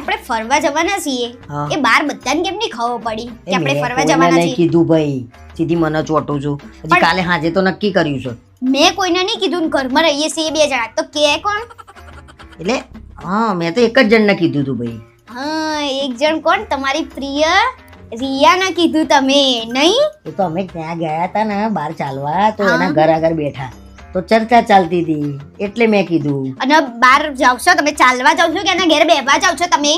આપણે ફરવા જવાના છીએ. હા. એ બાર બધાને કેમ નહીં ખબર પડી કે આપણે ફરવા જવાના નહીં છીએ? કીધું ભાઈ. સીધી મને ચોટું છું. હજી પણ- કાલે હાજે તો નક્કી કર્યું છે. મેં કોઈને નહીં કીધું ને ઘરમાં રહીએ છીએ બે જણા. તો કે કોણ? એટલે હા મેં તો એક જ જણને કીધું હતું ભાઈ. હા એક જણ કોણ? તમારી પ્રિય રિયાને કીધું તમે નહીં? એ તો અમે ત્યાં ગયા હતા ને? બહાર ચાલવા. તો હા. એના ઘર આગળ બેઠા. તો ચર્ચા ચાલતી હતી એટલે મેં કીધું. અને બહાર જાવ છો તમે ચાલવા જાવ છો કે એના ઘેર બેહવા જાવ છો તમે?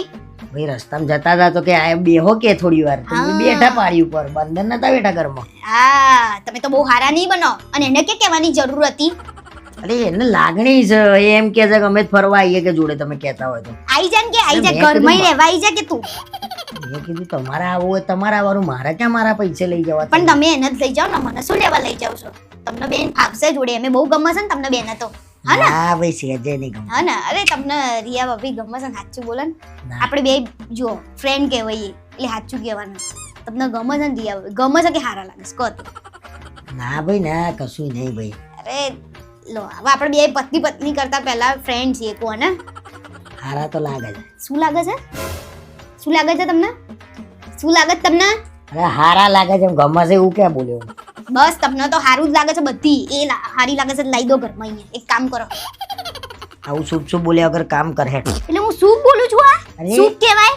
ભાઈ રસ્તામાં જતા હતા તો કે આ બેહો કે થોડી વાર તો મેં બેઠા પાડી ઉપર બંધન નતા બેઠા ઘરમાં. હા તમે તો બહુ હારા નહીં બનો અને એને કે કહેવાની જરૂર હતી? અરે એને લાગણી છે એમ કે છે કે અમે ફરવા આવીએ કે જોડે તમે કહેતા હોય તો. આઈ જાય કે આઈ જાય ઘરમાં રહેવા આઈ જાય કે તું? મેં કીધું તમારે આવું હોય તમારા વાળું મારા ક્યાં મારા પૈસે લઈ જવા પણ તમે? એને જ લઈ જાઓ ને મને શું લેવા લઈ જાવ છો? તમને બેન ફાવશે જોડે. અમે બહુ ગમે છે ને તમને બેન તો. હા ને? હા ભાઈ સેજે નહીં ગમે હા ને? અરે તમને રિયા ભાભી ગમે છે ને સાચું બોલે ને. આપણે બે જો ફ્રેન્ડ કહેવાય એટલે સાચું કહેવાનું. તમને ગમે છે ને રિયા ગમે છે કે સારા લાગે છે? કહો ના ભાઈ ના કશું નહીં ભાઈ. અરે લો હવે આપણે બે પત્ની પત્ની કરતા પહેલા ફ્રેન્ડ છીએ કોને હારા તો લાગે છે. શું લાગે છે? શું લાગે છે તમને? શું લાગે છે તમને? અરે હારા લાગે છે ગમે છે એવું ક્યાં બોલ્યો? બસ તમને તો સારું જ લાગે છે બધી. એ સારી લાગે છે લઈ દો ઘરમાં અહીંયા. એક કામ કરો. આવું શુભ શુભ બોલે અગર કામ કરે એટલે હું શું બોલું છું આ અરે. કહેવાય?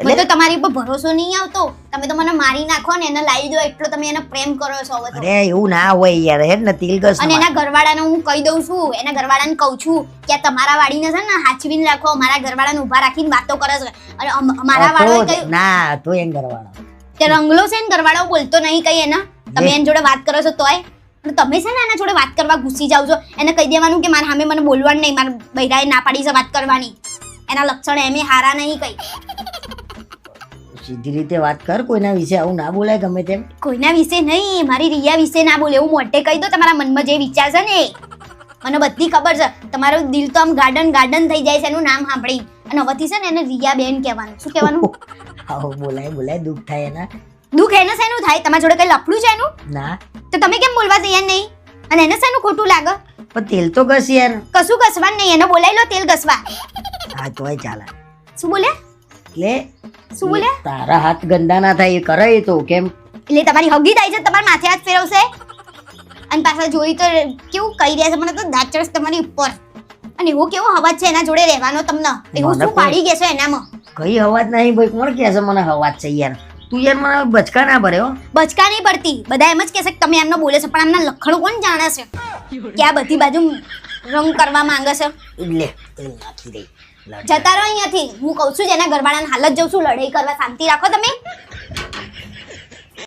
એટલે તો તમારી ઉપર ભરોસો નહીં આવતો. તમે તો મને મારી નાખો ને એને લાવી દો. એટલો તમે એને પ્રેમ કરો છો હવે અરે એવું ના હોય યાર હે ને તિલગસ અને એના ઘરવાળાને હું કહી દઉં છું એના ઘરવાળાને કહું છું કે આ તમારા વાડીને છે ને હાચવીને રાખો મારા ઘરવાળાને ઊભા રાખીને વાતો કરે છે. અને મારા અમારા વાળો કહ્યું ના તો એમ કરવાનો તે રંગલો છે ને ઘરવાળો બોલતો નહીં કઈ એના. તમે. એની જોડે વાત કરો છો તોય? પણ તમે છે ને એના જોડે વાત કરવા ઘૂસી જાવ છો. એને કહી દેવાનું કે મારા સામે મને બોલવાનું નહીં મારા બૈરાએ ના પાડી છે વાત કરવાની. એના લક્ષણ એમે હારા નહીં કઈ. સીધી રીતે વાત કર કોઈના વિશે આવું ના બોલાય ગમે તેમ. કોઈના વિશે નહીં મારી રિયા વિશે ના બોલે એવું મોટે કહી દો તમારા મનમાં જે વિચાર છે ને મને બધી ખબર છે. તમારું દિલ તો આમ ગાર્ડન ગાર્ડન થઈ જાય છે એનું નામ સાંભળી. અને હવેથી છે ને એને રિયા બેન કહેવાનું. શું કહેવાનું? આવું બોલાય બોલાય દુઃખ થાય એના. દુઃખ એને શેનું થાય? તમારા જોડે કઈ લફડું છે એનું? ના. તો તમે કેમ બોલવા તૈયાર નહીં? અને એને શેનું ખોટું લાગે? પણ તેલ તો ઘસ યાર. કશું ઘસવાનું નહીં. એને બોલાવી લો તેલ ઘસવા. હા તોય ચાલે. શું બોલે? એટલે શું બોલે? તારા હાથ ગંદા ના થાય એ કરે તો કેમ? એટલે તમારી હગી થાય છે તમારા માથે હાથ ફેરવશે? અને પાછા જોઈ તો કેવું કહી રહ્યા છે મને તો દાંત તમારી ઉપર. અને એવો કેવો અવાજ છે એના જોડે રહેવાનો તમને? એવું શું પાડી ગયા છે એનામાં? કઈ અવાજ નહીં ભાઈ. કોણ કહે છે મને અવાજ છે યાર? તું યાર મને બચકા ના ભરે હો. બચકા નહીં પડતી બધા એમ જ કહેશે કે તમે એમનો બોલે છે પણ એમના લખણો કોણ જાણે છે? કે આ બધી બાજુ રંગ કરવા માંગે છે? લે નાખી દે જતા રહો અહીંયાથી. હું કહું છું જેના ઘરવાળાને હાલત જઉં છું લડાઈ કરવા શાંતિ રાખો તમે.